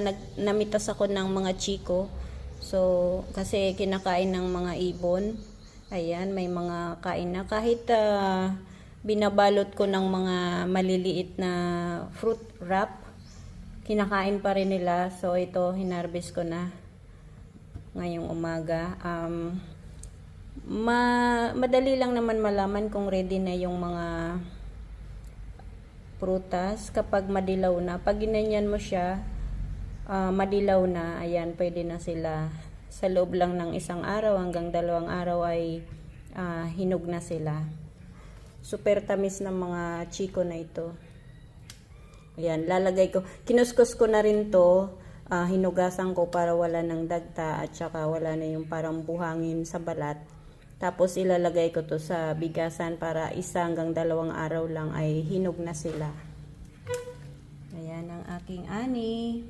nag, namitas ako ng mga chiko. So, kasi kinakain ng mga ibon. Ayan, may mga kain na. Kahit ah, binabalot ko ng mga maliliit na fruit wrap, kinakain pa rin nila. So, ito, hinarvest ko na ngayong umaga. Um, ma madali lang naman malaman kung ready na yung mga prutas kapag madilaw na. Pag ginanyan mo siya, ah, madilaw na, ayan, pwede na sila. Sa loob lang ng isang araw hanggang dalawang araw ay ah, hinog na sila. Super tamis ng mga chiko na ito. Ayan, lalagay ko. Kinuskus ko na rin to. ah, hinugasan ko para wala ng dagta at saka wala na yung parang buhangin sa balat. Tapos ilalagay ko to sa bigasan para isa hanggang dalawang araw lang ay hinog na sila. Ayan ang aking ani.